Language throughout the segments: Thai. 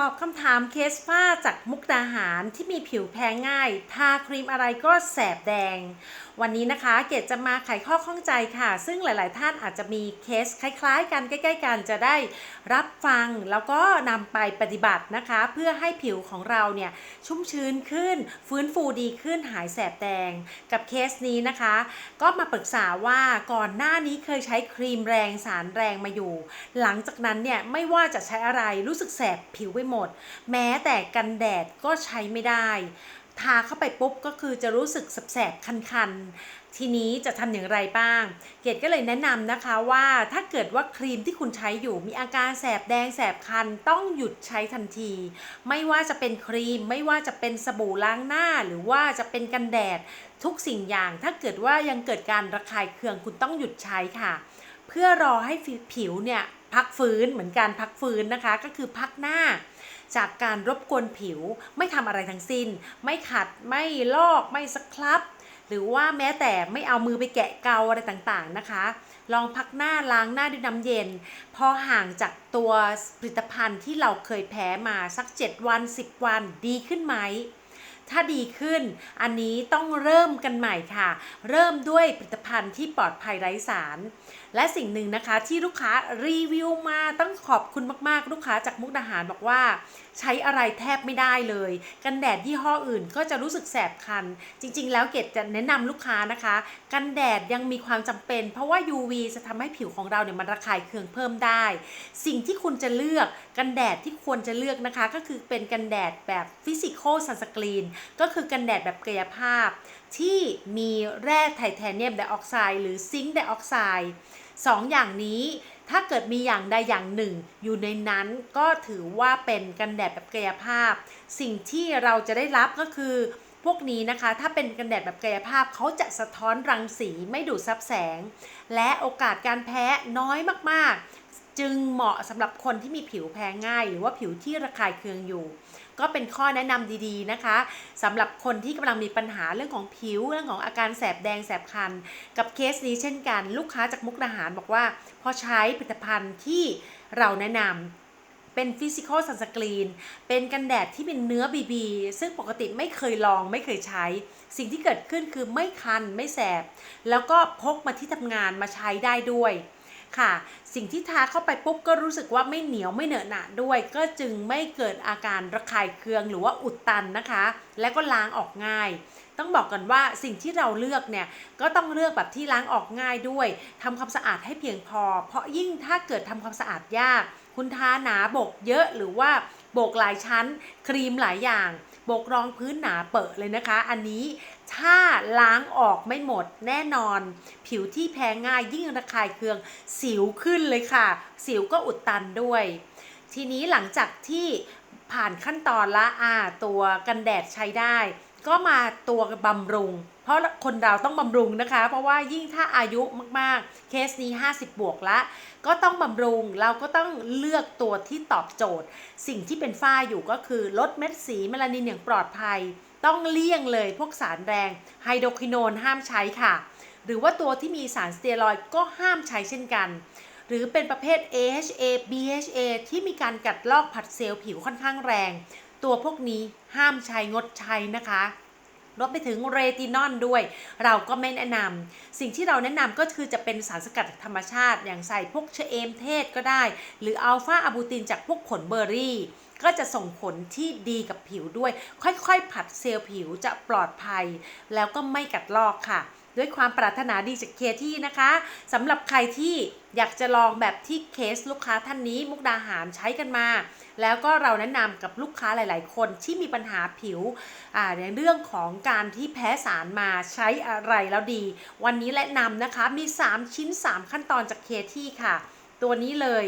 ตอบคำถามเคสฝ้าจากมุกดาหารที่มีผิวแพ้ง่าย ทาครีมอะไรก็แสบแดงวันนี้นะคะเกดจะมาไขข้อข้องใจค่ะ ซึ่งหลาย ๆ ท่านอาจจะมีเคสคล้าย ๆ กันใกล้ ๆ กันจะได้รับฟังแล้วก็นำไปปฏิบัตินะคะ เพื่อให้ผิวของเราเนี่ยชุ่มชื้นขึ้น ฟื้นฟูดีขึ้นหายแสบแดง กับเคสนี้นะคะ ก็มาปรึกษาว่าก่อนหน้านี้เคยใช้ครีมแรงสารแรงมาอยู่ หลังจากนั้นเนี่ยไม่ว่าจะใช้อะไรรู้สึกแสบผิวไปหมด แม้แต่กันแดดก็ใช้ไม่ได้ ทาเข้าไปปุ๊บก็คือจะรู้สึกแสบๆคันๆ ทีนี้จะทำอย่างไรบ้าง เกดก็เลยแนะนำนะคะว่าถ้าเกิดว่าครีมที่คุณใช้อยู่มีอาการแสบแดงแสบคันต้องหยุดใช้ทันที ไม่ว่าจะเป็นครีม ไม่ว่าจะเป็นสบู่ล้างหน้า หรือว่าจะเป็นกันแดดทุกสิ่งอย่าง ถ้าเกิดว่ายังเกิดการระคายเคืองคุณต้องหยุดใช้ค่ะ เพื่อรอให้ผิวเนี่ย พักฟื้นเหมือนการพักฟื้นนะคะ ก็คือพักหน้า จากการรบกวนผิวไม่ทำอะไรทั้งสิ้น ไม่ขัดไม่ลอกไม่สครับ หรือว่าแม้แต่ไม่เอามือไปแกะเกาอะไรต่างๆนะคะ ลองพักหน้าล้างหน้าด้วยน้ำเย็น พอห่างจากตัวผลิตภัณฑ์ที่เราเคยแพ้มาสัก 7 วัน 10 วันดีขึ้นไหม ถ้าดีขึ้น อันนี้ต้องเริ่มกันใหม่ค่ะ เริ่มด้วยผลิตภัณฑ์ที่ปลอดภัยไร้สาร และสิ่งหนึ่งนะคะที่ลูกค้ารีวิวมาต้องขอบคุณมากๆ ลูกค้าจากมุกดาหารบอกว่า ใช้อะไรแทบไม่ได้เลย กันแดดยี่ห้ออื่นก็จะรู้สึกแสบคัน จริง ๆ แล้วเกดจะแนะนำลูกค้านะคะ กันแดดยังมีความจำเป็น เพราะว่า UV จะทำให้ผิวของเราเนี่ยมันระคายเคืองเพิ่มได้ สิ่งที่คุณจะเลือกกันแดดที่ควรจะเลือกนะคะ ก็คือเป็นกันแดดแบบฟิสิกอลซันสกรีนก็คือกันแดดแบบกายภาพ ที่มีแร่ไทเทเนียมไดออกไซด์หรือซิงค์ไดออกไซด์สองอย่างนี้ถ้าเกิดมีอย่างใดอย่างหนึ่ง อยู่ในนั้นก็ถือว่าเป็นกันแดดแบบกายภาพ สิ่งที่เราจะได้รับก็คือ พวกนี้นะคะ ถ้าเป็นกันแดดแบบกายภาพเขาจะสะท้อนรังสีไม่ดูดซับแสง และโอกาสการแพ้น้อยมากๆ จึงเหมาะสำหรับคนที่มีผิวแพ้ง่าย หรือว่าผิวที่ระคายเคืองอยู่ ก็เป็นข้อแนะนำดีๆนะคะสำหรับคนที่กำลังมีปัญหาเรื่องของผิวเรื่องของอาการแสบแดงแสบคัน กับเคสนี้เช่นกัน ลูกค้าจากมุกดาหารบอกว่า พอใช้ผลิตภัณฑ์ที่เราแนะนำเป็นฟิสิกอลซันสกรีน เป็นกันแดดที่เป็นเนื้อบีบีซึ่งปกติไม่เคยลองไม่เคยใช้ สิ่งที่เกิดขึ้นคือไม่คันไม่แสบ แล้วก็พกมาที่ทำงานมาใช้ได้ด้วย ค่ะ สิ่งที่ทาเข้าไปปุ๊บก็รู้สึกว่าไม่เหนียวไม่เหนอะหนะด้วย ก็จึงไม่เกิดอาการระคายเคืองหรือว่าอุดตันนะคะ และก็ล้างออกง่ายต้องบอกกันว่าสิ่งที่เราเลือกเนี่ยก็ต้องเลือกแบบที่ล้างออกง่ายด้วยทำความสะอาดให้เพียงพอ เพราะยิ่งถ้าเกิดทำความสะอาดยาก คุณทาหนาบกเยอะหรือว่าโบกหลายชั้น ครีมหลายอย่างโบกรองพื้นหนาเปอะเลยนะคะ อันนี้ ถ้าล้างออกไม่หมดแน่นอน ผิวที่แพ้ง่ายยิ่งระคายเคือง สิวขึ้นเลยค่ะ สิวก็อุดตันด้วย ทีนี้หลังจากที่ผ่านขั้นตอนละอ่าตัวกันแดดใช้ได้ ก็มาตัวบำรุง เพราะคนเราต้องบำรุงนะคะ เพราะว่ายิ่งถ้าอายุมากๆ เคสนี้ 50 บวกละ ก็ต้องบำรุงเราก็ต้องเลือกตัวที่ตอบโจทย์ สิ่งที่เป็นฝ้าอยู่ก็คือลดเม็ดสีเมลานินอย่างปลอดภัย ต้องเลี่ยงเลยพวกสารแรงไฮโดรควิโนนห้ามใช้ค่ะ หรือว่าตัวที่มีสารสเตียรอยด์ก็ห้ามใช้เช่นกัน หรือเป็นประเภท AHA BHA ที่มีการกัดลอกผัดเซลล์ผิวค่อนข้างแรง ตัวพวกนี้ห้ามใช้งดใช้นะคะรวมไปถึงเรตินอลด้วย เราก็ไม่แนะนำสิ่งที่เราแนะนำก็คือจะเป็นสารสกัดธรรมชาติ อย่างใส่พวกเชเอมเทศก็ได้ หรืออัลฟาอะบูตินจากพวกผลเบอร์รี่ ก็จะส่งผลที่ดีกับผิวด้วย ค่อยๆ ผัดเซลล์ผิวจะปลอดภัย แล้วก็ไม่กัดลอกค่ะ ด้วยความปรารถนาดีจากเคที่นะคะสำหรับใครที่อยากจะลองแบบที่เคสลูกค้าท่านนี้มุกดาหารใช้กันมา แล้วก็เราแนะนำกับลูกค้าหลาย ๆ คนที่มีปัญหาผิวในเรื่องของการที่แพ้สารมาใช้อะไรแล้วดี วันนี้แนะนำนะคะมี 3 ชิ้น 3 ขั้นตอนจากเคที่ค่ะ ตัวนี้เลย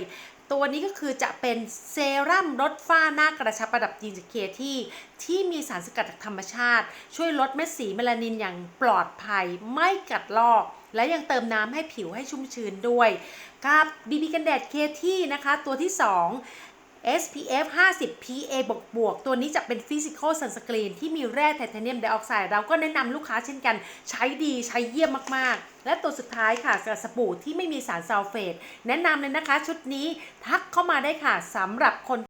ตัวนี้ก็คือจะเป็นเซรั่มลดฝ้าหน้ากระชับประดับยีนจากเคที่ที่มีสารสกัดจากธรรมชาติ ช่วยลดเม็ดสีเมลานินอย่างปลอดภัย ไม่กัดลอก และยังเติมน้ำให้ผิวให้ชุ่มชื้นด้วย กับบีบีกันแดดเคที่นะคะ ตัวที่ 2 SPF 50 PA บวกบวกตัวนี้จะเป็น Physical Sunscreen ที่มีแร่ไทเทเนียมไดออกไซด์เราก็แนะนำลูกค้าเช่นกันใช้ดีใช้เยี่ยมมากๆ และตัวสุดท้ายค่ะสบู่ที่ไม่มีสารซัลเฟตแนะนำเลยนะคะชุดนี้ทักเข้ามาได้ค่ะสำหรับคน